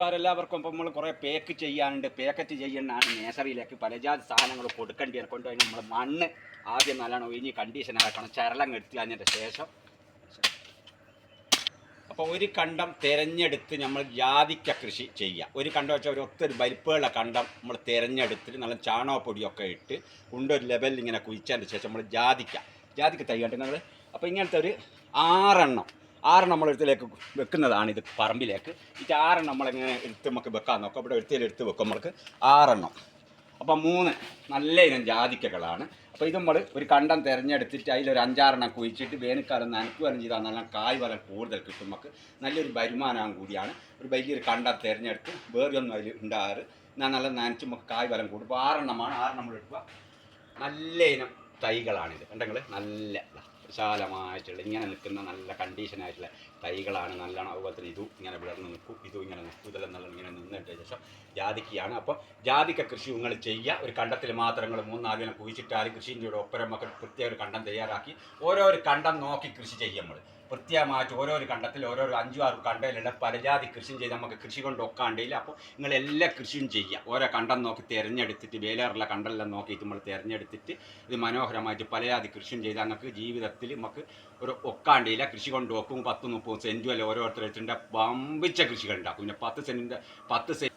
എല്ലാവർക്കും ഇപ്പം നമ്മൾ കുറേ പേക്ക് ചെയ്യാനുണ്ട് പേക്കറ്റ് ചെയ്യാനാണ് നേസറിയിലേക്ക് പലജാതി സാധനങ്ങൾ കൊടുക്കേണ്ടി കൊണ്ടുപോയി നമ്മൾ മണ്ണ് ആദ്യം നല്ലോണം ഒഴിഞ്ഞ് കണ്ടീഷൻ ആക്കണം. ചരളം എടുത്ത് കഴിഞ്ഞതിന് ശേഷം. അപ്പോൾ ഒരു കണ്ടം തിരഞ്ഞെടുത്ത് നമ്മൾ ജാതിക്ക കൃഷി ചെയ്യുക ഒരു കണ്ടം വെച്ചാൽ ഒരു ഒത്തൊരു വലിപ്പമുള്ള കണ്ടം നമ്മൾ തിരഞ്ഞെടുത്തിട്ട് നല്ല ചാണകപ്പൊടിയൊക്കെ ഇട്ട് കൊണ്ടൊരു ലെവലിൽ ഇങ്ങനെ കുഴിച്ചതിന് ശേഷം നമ്മൾ ജാതിക്ക. ജാതിക്ക തൈ നമ്മൾ അപ്പോൾ ഇങ്ങനത്തെ ഒരു ആറെണ്ണം ആറെണ്ണം നമ്മൾ എടുത്തിലേക്ക് വെക്കുന്നതാണ് ഇത് പറമ്പിലേക്ക്. ഇത് ആറെണ്ണം നമ്മളിങ്ങനെ എടുത്ത് നമുക്ക് വെക്കാൻ നോക്കാം. ഇവിടെ എടുത്തിൽ എടുത്ത് വെക്കും നമ്മൾക്ക്. ആറെണ്ണം. അപ്പം മൂന്ന് നല്ല ഇനം ജാതിക്കകളാണ്. അപ്പോൾ ഇത് നമ്മൾ ഒരു കണ്ടം തിരഞ്ഞെടുത്തിട്ട് അതിലൊരു അഞ്ചാറെണ്ണം കുഴിച്ചിട്ട് വേനൽക്കാലം നനക്കുകയും ചെയ്താൽ നല്ല കായ് ഫലം കൂടുതൽ കിട്ടും നമുക്ക്. നല്ലൊരു വരുമാനം കൂടിയാണ്. ഒരു വലിയൊരു കണ്ടം തിരഞ്ഞെടുത്ത് വേറൊന്നും അതിൽ ഉണ്ടാറ് ഞാൻ നല്ല നനച്ച് നമുക്ക് കായ് ഫലം കൂടും. അപ്പോൾ ആറെണ്ണമാണ്. ആറെണ്ണം നമ്മൾ എടുക്കുക. നല്ല ഇനം തൈകളാണിത്. കണ്ടെങ്കിൽ നല്ല വിശാലമായിട്ടുള്ള ഇങ്ങനെ നിൽക്കുന്ന നല്ല കണ്ടീഷനായിട്ടുള്ള തൈകളാണ് നല്ലോണം അതുപോലെ തന്നെ ഇതും ഇങ്ങനെ വിളർന്ന് നിൽക്കും ഇതും ഇങ്ങനെ നിൽക്കും ഇതെല്ലാം നല്ല ഇങ്ങനെ നിന്നിട്ട് ശേഷം ജാതിക്കയാണ് അപ്പോൾ ജാതിക്ക കൃഷി നിങ്ങൾ ചെയ്യുക. ഒരു കണ്ടത്തിൽ മാത്രം നിങ്ങൾ മൂന്നാലിനെ കുഴിച്ചിട്ടാൽ കൃഷിന്റെ ഒപ്പരം മക്കൾ പ്രത്യേക ഒരു കണ്ടം തയ്യാറാക്കി ഓരോ ഒരു കണ്ടം നോക്കി കൃഷി ചെയ്യും നമ്മൾ. പ്രത്യേകമായിട്ട് ഓരോരോ കണ്ടത്തിൽ ഓരോരോ അഞ്ചു ആറ് കണ്ടയിലുള്ള പലജാതി കൃഷിയും ചെയ്ത് നമുക്ക് കൃഷി കൊണ്ട് ഒക്കാണ്ടില്ല. അപ്പോൾ നിങ്ങൾ എല്ലാ കൃഷിയും ചെയ്യുക. ഓരോ കണ്ടം നോക്കി തിരഞ്ഞെടുത്തിട്ട് വേലേറുള്ള കണ്ടെല്ലാം നോക്കിയിട്ട് നമ്മൾ തിരഞ്ഞെടുത്തിട്ട് ഇത് മനോഹരമായിട്ട് പലജാതി കൃഷിയും ചെയ്ത് നമുക്ക് ജീവിതത്തിൽ നമുക്ക് ഒരു ഒക്കാണ്ടില്ല. കൃഷി കൊണ്ട് ഒക്കും പത്ത് മുപ്പത് സെന്റും അല്ല ഓരോരുത്തരുടെ വമ്പിച്ച കൃഷികൾ ഉണ്ടാക്കും. പിന്നെ പത്ത് സെന്റിന്റെ പത്ത് സെന്റ്